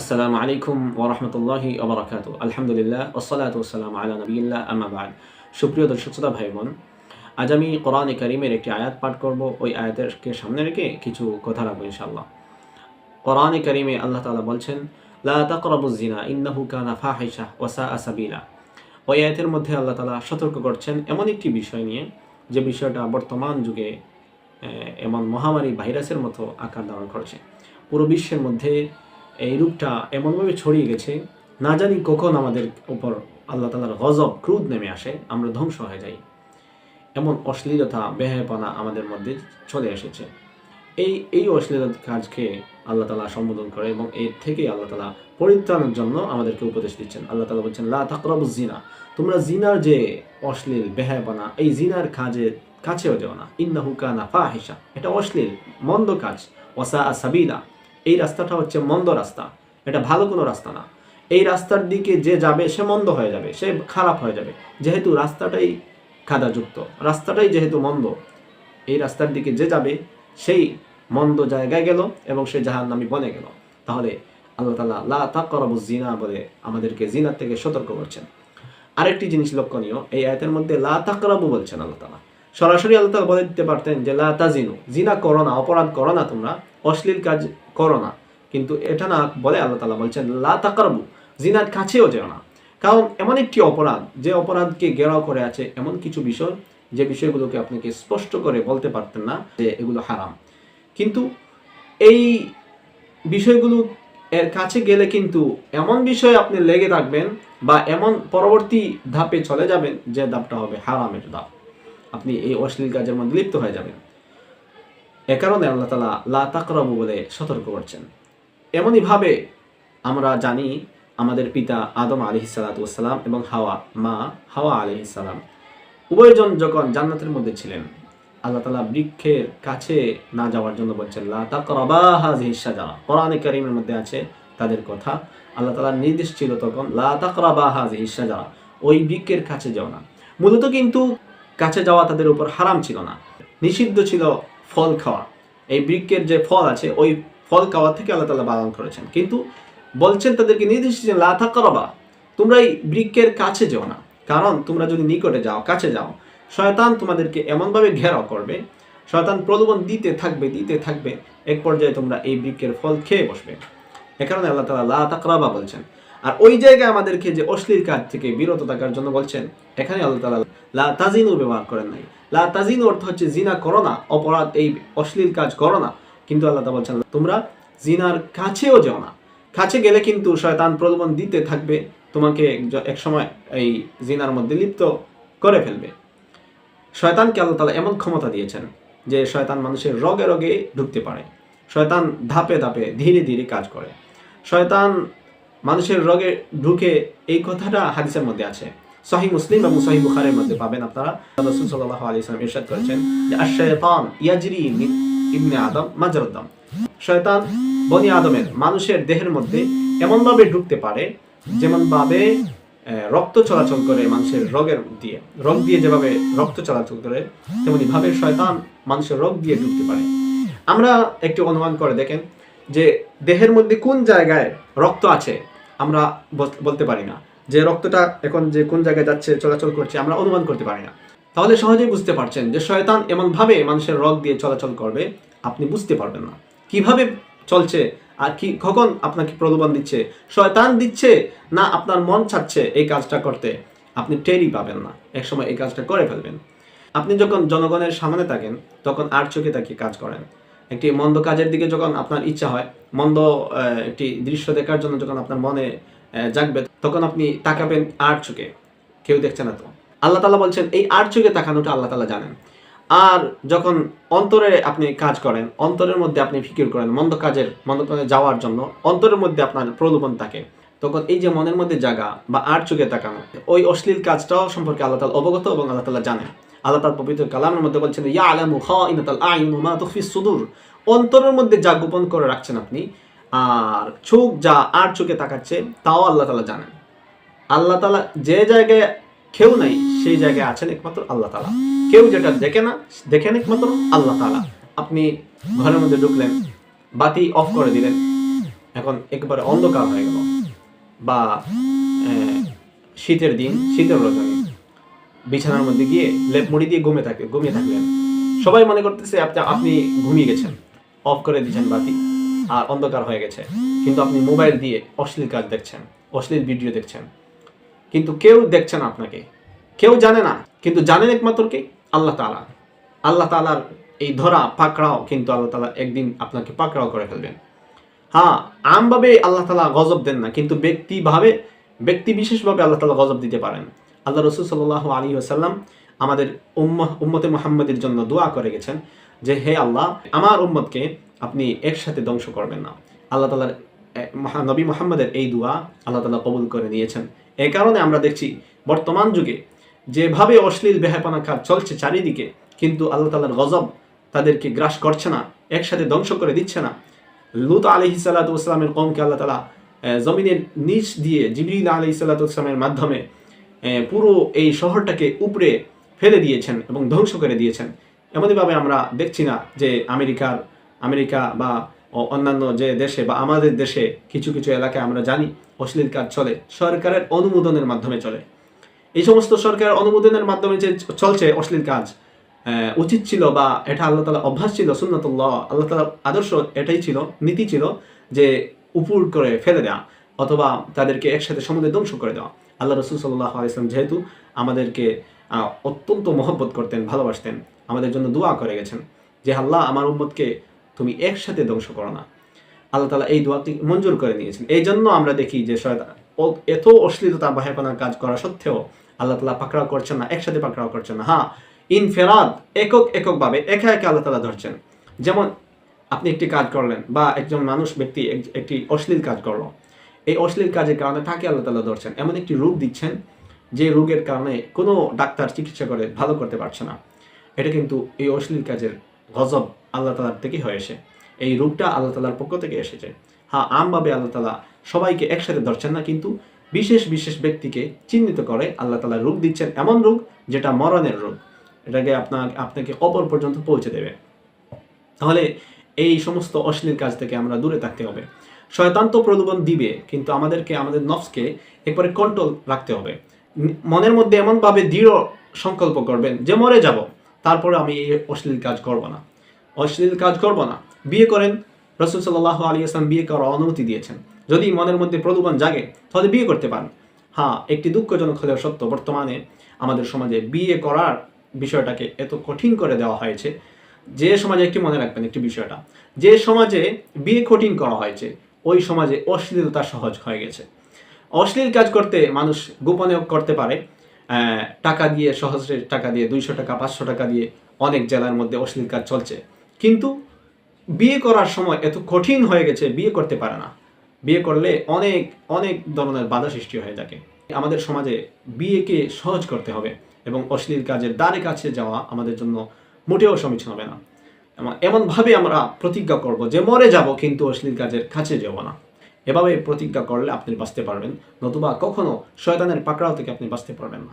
আসসালামু আলাইকুম ওরহমতুল্লাহি ওবরাকাতু আলহামদুলিল্লাহ ওসালাত ওসালাম আলা নবীল্লাহ আমাবাদ সুপ্রিয় দর্শক, শ্রোতা ভাই বোন আজ আমি কোরআন করিমের একটি আয়াত পাঠ করব। ওই আয়াতেরকে সামনে রেখে কিছু কথা রাখব ইনশাল্লাহ কোরআন করিমে আল্লাহ তাআলা বলছেন, লা তাকরাবু জিনা ইন্নাহু কানা ফাহিশা ওয়া সাবিলা। ওই আয়াতের মধ্যে আল্লাহ তাআলা সতর্ক করছেন এমন একটি বিষয় নিয়ে, যে বিষয়টা বর্তমান যুগে এমন মহামারী ভাইরাসের মতো আকার ধারণ করেছে। পুরো বিশ্বের মধ্যে এই রূপটা এমনভাবে ছড়িয়ে গেছে, না জানি কখন আমাদের উপর আল্লাহ তালার গজব ক্রুদ নেমে আসে, আমরা ধ্বংস হয়ে যাই। এমন অশ্লীলতা, বেহায়পনা আমাদের মধ্যে চলে এসেছে। এই এই অশ্লীল কাজকে আল্লাহ তালা সম্বোধন করে এবং এর থেকে আল্লাহ তালা পরিত্রাণের জন্য আমাদেরকে উপদেশ দিচ্ছেন। আল্লাহ তালা বলছেন, লা তাকরাবু জিনা। তোমরা জিনার যে অশ্লীল, বেহায়পনা, এই জিনার কাজে, কাছেও যেও না। ইন্নাহু কানা ফাহিশা। এটা অশ্লীল, মন্দ কাজ। ওসা সাবিলা। এই রাস্তাটা হচ্ছে মন্দ রাস্তা। এটা ভালো কোনো রাস্তা না। এই রাস্তার দিকে যে যাবে, সে মন্দ হয়ে যাবে, সে খারাপ হয়ে যাবে। যেহেতু রাস্তাটাই কাদাযুক্ত রাস্তাটাই যেহেতু মন্দ, এই রাস্তার দিকে যে যাবে, সেই মন্দ জায়গায় গেল এবং সে জাহান নামি বনে গেল। তাহলে আল্লাহ তালা লা তাকরাবু জিনা বলে আমাদেরকে জিনার থেকে সতর্ক করছেন। আরেকটি জিনিস লক্ষণীয়, এই আয়তের মধ্যে লা তাকরাবু বলছেন আল্লাহ তালা সরাসরি আল্লাহ তালা বলে দিতে পারতেন যে, লা তাজিনু, জিনা করো না, অপরাধ করো না তোমরা, অশ্লীল কাজ করো না। কিন্তু এটা না বলে আল্লাহ তালা বলছেন, লা তাকরাবু, জিনার কাছেও যেও না। কারণ এমন একটি অপরাধ, যে অপরাধকে ঘেরাও করে আছে এমন কিছু বিষয়, যে বিষয়গুলোকে আপনাকে স্পষ্ট করে বলতে পারতেন না যে এগুলো হারাম। কিন্তু এই বিষয়গুলো এর কাছে গেলে কিন্তু এমন বিষয়ে আপনি লেগে থাকবেন বা এমন পরবর্তী ধাপে চলে যাবেন যে ধাপটা হবে হারামের ধাপ। আপনি এই অশ্লীল কাজের মধ্যে লিপ্ত হয়ে যাবেন। এ কারণে আল্লাহ তালা লা তাকরাবু বলে সতর্ক করছেন। এমনইভাবে আমরা জানি আমাদের পিতা আদম আলি সালাতাম এবং হাওয়া, মা হাওয়া আলি সালাম উভয়জন যখন জান্নাতের মধ্যে ছিলেন, আল্লাহ তালা বৃক্ষের কাছে না যাওয়ার জন্য বলছেন, লা তাকরাবা হাযিহি শাজারা। কোরআনে কারীমের মধ্যে আছে তাদের কথা। আল্লাহ তালার নির্দেশ ছিল তখন, লা তাকরাবা হাযিহি শাজারা। ওই বৃক্ষের কাছে যাও না। মূলত কিন্তু কাছে যাওয়া তাদের উপর হারাম ছিল না। নিষিদ্ধ ছিল ফল খাওয়া। এই বৃক্ষের যে ফল আছে, ওই ফল খাওয়া থেকে আল্লাহ তালা বারণ করেছেন। কিন্তু বলছেন তাদেরকে নির্দেশ দিচ্ছেন লা তাকরাবা, তোমরা এই বৃক্ষের কাছে যেও না। কারণ তোমরা যদি নিকটে যাও, কাছে যাও, শয়তান তোমাদেরকে এমনভাবে ঘেরাও করবে, শয়তান প্রলোভন দিতে থাকবে দিতে থাকবে, এক পর্যায়ে তোমরা এই বৃক্ষের ফল খেয়ে বসবে। এ কারণে আল্লাহ তালা লা তাকরাবা বলছেন। আর ওই জায়গায় আমাদেরকে যে অশ্লীল কাজ থেকে বিরত থাকার জন্য বলছেন, এখানে আল্লাহ তালা লা তাজিনু ব্যবহার করেন নাই। লা তাজিনু অর্থ হচ্ছে জিনা করো না, অপরাধ, এই অশ্লীল কাজ করো না। কিন্তু আল্লাহ তালা বলছেন, তোমরা জিনার কাছেও যাও না। কাছে গেলে কিন্তু শয়তান প্রলোভন দিতে থাকবে, তোমাকে এক সময় এই জিনার মধ্যে লিপ্ত করে ফেলবে। শয়তানকে আল্লাহ তালা এমন ক্ষমতা দিয়েছেন যে শয়তান মানুষের রগে রগে ঢুকতে পারে। শয়তান ধাপে ধাপে ধীরে ধীরে কাজ করে। শয়তান মানুষের রগে ঢুকে এই কথাটা হাদিসের মধ্যে আছে। সহি মুসলিম এবং সহি বুখারের মধ্যে পাবেন আপনারা। রাসূল সাল্লাল্লাহু আলাইহি ওয়াসাল্লাম ইরশাদ করেছেন যে আশ-শায়তান ইয়াজরি ইবনে আদম মাজরাদ্দাম। শয়তান বনি আদমের মানুষের দেহের মধ্যে এমনভাবে ঢুকতে পারে যেমন ভাবে আহ, রক্ত চলাচল করে মানুষের রোগের দিয়ে রোগ দিয়ে যেভাবে রক্ত চলাচল করে তেমনি ভাবে শয়তান মানুষের রোগ দিয়ে ঢুকতে পারে। আমরা একটু অনুমান করে দেখেন যে দেহের মধ্যে কোন জায়গায় রক্ত আছে? আমরা বলতে পারি না। যে রক্তটা এখন যে কোন জায়গায় যাচ্ছে, চলাচল করছে, আমরা অনুমান করতে পারি না। তাহলে সহজেই বুঝতে পারছেন যে শয়তান এমন ভাবে মানুষের রগ দিয়ে চলাচল করবে, আপনি বুঝতে পারবেন না। কীভাবে চলছে আর কি, কখন আপনাকে প্রলোভন দিচ্ছে? শয়তান দিচ্ছে না আপনার মন চাচ্ছে এই কাজটা করতে? আপনি টেরই পাবেন না। একসময় এই কাজটা করে ফেলবেন। আপনি যখন জনগণের সামনে থাকেন, তখন আর চোখে তাকিয়ে কাজ করেন। একটি মন্দ কাজের দিকে যখন আপনার ইচ্ছা হয়, মন্দ একটি দৃশ্য দেখার জন্য যখন আপনার মনে জাগবে, তখন আপনি তাকাবেন আর চোখে। কেউ দেখছে না তো। আল্লাহ তালা বলছেন, এই আর চোখে তাকানোটা আল্লাহ তালা জানেন। আর যখন অন্তরে আপনি কাজ করেন, অন্তরের মধ্যে আপনি ফিকির করেন, মন্দ কাজের, মন্দ কাজে যাওয়ার জন্য অন্তরের মধ্যে আপনার প্রলোভন থাকে, তখন এই যে মনের মধ্যে জাগা বা আর চোখে তাকানো, ওই অশ্লীল কাজটাও সম্পর্কে আল্লাহ তালা অবগত এবং আল্লাহ তালা জানেন। আল্লাহ তার পবিত্র কালামের মধ্যে বলছেন ইয়া আলামু খাইনাতাল আইন ওয়া মা তুখফিস সুদূর। অন্তরের মধ্যে যা গোপন করে রাখছেন আপনি, আর চোখ যা আর চোখে তাকাচ্ছে, তাও আল্লাহ তালা জানেন। আল্লাহ তালা যে জায়গায় কেউ নাই, সেই জায়গায় আছেন একমাত্র আল্লাহ তালা। কেউ যেটা দেখে না, দেখেন একমাত্র আল্লাহ তালা। আপনি ঘরের মধ্যে ঢুকলেন, বাতি অফ করে দিলেন, এখন একেবারে অন্ধকার হয়ে গেল। বা শীতের দিন, শীতের রজনী বিছানার মধ্যে গিয়ে লেপ মুড়ি দিয়ে ঘুমে থাকে, ঘুমিয়ে থাকলেন। সবাই মনে করতেছে আপনি আপনি ঘুমিয়ে গেছেন। অফ করে দিয়েছেন বাতি, আর অন্ধকার হয়ে গেছে। কিন্তু আপনি মোবাইল দিয়ে অশ্লীল কাজ দেখছেন, অশ্লীল ভিডিও দেখছেন। কিন্তু কেউ দেখছেন আপনাকে। কেউ জানে না, কিন্তু জানেন একমাত্র কে? আল্লাহ তালা আল্লাহ তালার এই ধরা, পাকড়াও কিন্তু আল্লাহ তালা একদিন আপনাকে পাকড়াও করে ফেলবেন। হ্যাঁ আমভাবে আল্লাহ তালা গজব দেন না, কিন্তু ব্যক্তিভাবে ব্যক্তি বিশেষভাবে আল্লাহ তালা গজব দিতে পারেন। আল্লাহ রসুল সাল্লাহ আলী আসাল্লাম আমাদের উম্মহ উম্মতে মোহাম্মদের জন্য দোয়া করে গেছেন যে হে আল্লাহ আমার উম্মতকে আপনি একসাথে ধ্বংস করবেন না। আল্লাহ তালার নবী মোহাম্মদের এই দোয়া আল্লাহ তালা কবুল করে নিয়েছেন। এই কারণে আমরা দেখছি বর্তমান যুগে যেভাবে অশ্লীল বেহাপনা কাজ চলছে চারিদিকে কিন্তু আল্লাহ তালার গজব তাদেরকে গ্রাস করছে না একসাথে ধ্বংস করে দিচ্ছে না। লুত আলহি সাল্লাতামের কমকে আল্লাহ তালা জমিনের নিচ দিয়ে জিবরিল আলহি সাল্লাতামের মাধ্যমে আহ, পুরো এই শহরটাকে উপরে ফেলে দিয়েছেন এবং ধ্বংস করে দিয়েছেন। এমনইভাবে আমরা দেখছি না যে আমেরিকার, আমেরিকা বা অন্যান্য যে দেশে বা আমাদের দেশে কিছু কিছু এলাকায় আমরা জানি অশ্লীল কাজ চলে, সরকারের অনুমোদনের মাধ্যমে চলে। এই সমস্ত সরকারের অনুমোদনের মাধ্যমে যে চলছে অশ্লীল কাজ উচিত ছিল বা এটা আল্লাহ তালা অভ্যাস ছিল, সুন্নতুল্লাহ, আল্লাহ তালা আদর্শ এটাই ছিল, নীতি ছিল যে উপুর করে ফেলে দেওয়া অথবা তাদেরকে একসাথে সমুদ্রে ধ্বংস করে দেওয়া। আল্লাহ রসুল সাল্লাহ আলাইসলাম যেহেতু আমাদেরকে অত্যন্ত মহব্বত করতেন, ভালোবাসতেন, আমাদের জন্য দোয়া করে গেছেন যে, আল্লাহ, আমার উম্মতকে তুমি একসাথে ধ্বংস করো না। আল্লাহ তালা এই দোয়াটি মঞ্জুর করে নিয়েছেন। এই জন্য আমরা দেখি যে এত অশ্লীলতা বাহেপনার কাজ করা সত্ত্বেও আল্লাহ তালা পাকড়াও করছেন না, একসাথে পাকড়াও করছেন না। হ্যাঁ ইনফেরাদ একক এককভাবে একা একা আল্লাহ তালা ধরছেন। যেমন আপনি একটি কাজ করলেন বা একজন মানুষ, ব্যক্তি, এক- একটি অশ্লীল কাজ করল। এই অশ্লীল কাজের কারণে তাকে আল্লাহ তালা ধরছেন। এমন একটি রোগ দিচ্ছেন, যে রোগের কারণে কোনো ডাক্তার চিকিৎসা করে ভালো করতে পারছে না। এটা কিন্তু এই অশ্লীল কাজের গজব আল্লাহ তালার থেকে হয়েছে এই রোগটা আল্লাহ তালার পক্ষ থেকে এসেছে। হ্যাঁ আমভাবে আল্লাহ তালা সবাইকে একসাথে ধরছেন না, কিন্তু বিশেষ বিশেষ ব্যক্তিকে চিহ্নিত করে আল্লাহ তালা রোগ দিচ্ছেন এমন রোগ যেটা মরণের রোগ। এটাকে আপনার, আপনাকে অপর পর্যন্ত পৌঁছে দেবে। তাহলে এই সমস্ত অশ্লীল কাজ থেকে আমরা দূরে থাকতে হবে। শয়তান তো প্রলোভন দিবে, কিন্তু আমাদেরকে, আমাদের নফসকে একবারে কন্ট্রোল রাখতে হবে। মনের মধ্যে এমনভাবে দৃঢ় সংকল্প করবেন যে মরে যাব, তারপরে আমি এই অশ্লীল কাজ করব না। অশ্লীল কাজ করব না। বিয়ে করেন, রসুল সাল্লাহ আলী আসলাম বিয়ে করার অনুমতি দিয়েছেন। যদি মনের মধ্যে প্রলোভন জাগে, তাহলে বিয়ে করতে পারেন। হ্যাঁ একটি দুঃখজনক হলেও সত্য, বর্তমানে আমাদের সমাজে বিয়ে করার বিষয়টাকে এত কঠিন করে দেওয়া হয়েছে, যে সমাজে একটি মনে রাখবেন একটি বিষয়টা, যে সমাজে বিয়ে কঠিন করা হয়েছে ওই সমাজে অশ্লীলতা সহজ হয়ে গেছে। অশ্লীল কাজ করতে মানুষ গোপনে করতে পারে টাকা দিয়ে সহজে টাকা দিয়ে, দুইশো টাকা, পাঁচশো টাকা দিয়ে অনেক জেলার মধ্যে অশ্লীল কাজ চলছে। কিন্তু বিয়ে করার সময় এত কঠিন হয়ে গেছে, বিয়ে করতে পারে না। বিয়ে করলে অনেক অনেক ধরনের বাধা সৃষ্টি হয়ে থাকে। আমাদের সমাজে বিয়েকে সহজ করতে হবে এবং অশ্লীল কাজের দ্বারে কাছে যাওয়া আমাদের জন্য মোটেও সমীচীন হবে না। এমনভাবে আমরা প্রতিজ্ঞা করব যে মরে যাব, কিন্তু অশ্লীল কাজের কাছে যাব না। এভাবে প্রতিজ্ঞা করলে আপনি বাঁচতে পারবেন, নতুবা কখনো শয়তানের পাকড়াও থেকে আপনি বাঁচতে পারবেন না।